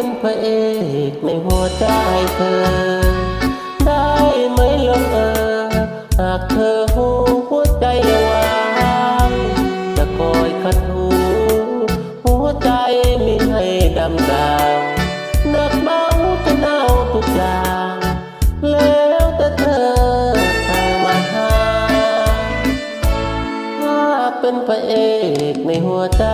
ป็นพระเอกในหัวใจเธอ ได้ไหมลงเออ หากเธอหูหัวใจวางจะคอยขัดหูหัวใจไม่ให้ดำดางหนักเบาจะเน่าทุกอย่างแล้วแต่เธอทางมาหาถ้าเป็นพระเอกในหัวใจ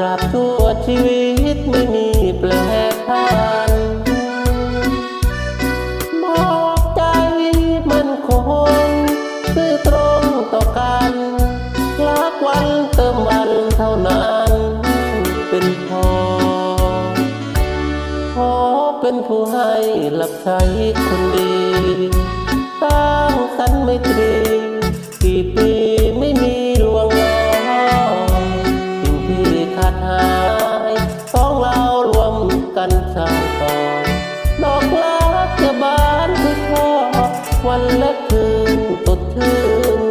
ราบชั่วชีวิตไม่มีแปลพันบอกใจมันคงซื่อตรงต่อกันรักวันเติมวันเท่านั้นเป็นพอขอเป็นผู้ให้รับใช้คนดี สร้างสรรค์ไม่ตรี กันสร้างต่อดอกรักจะบานคือพ่อวันและคืนตดชื่น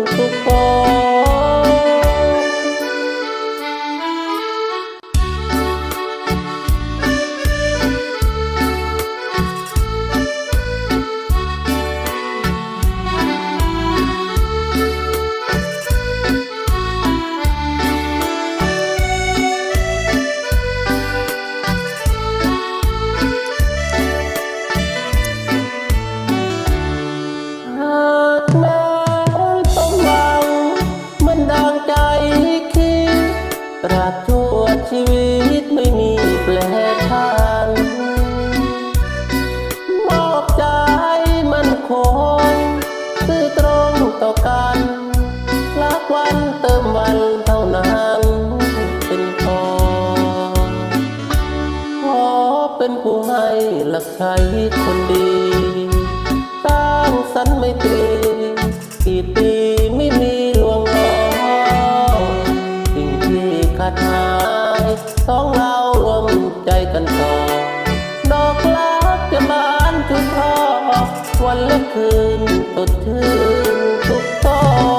ใจคิดราบชั่วชีวิตไม่มีแปลพันมอบใจมันคงซื่อตรงต่อกันรักวันเติมวันเท่านั้นเป็นพอขอเป็นผู้ให้รักใช้คนดี สร้างสรรค์ไม่ตรีกี่ปี ใจกันต่อ ดอกลากจะบานคุณพ่อวันและคืนสดชื่นทุกตอน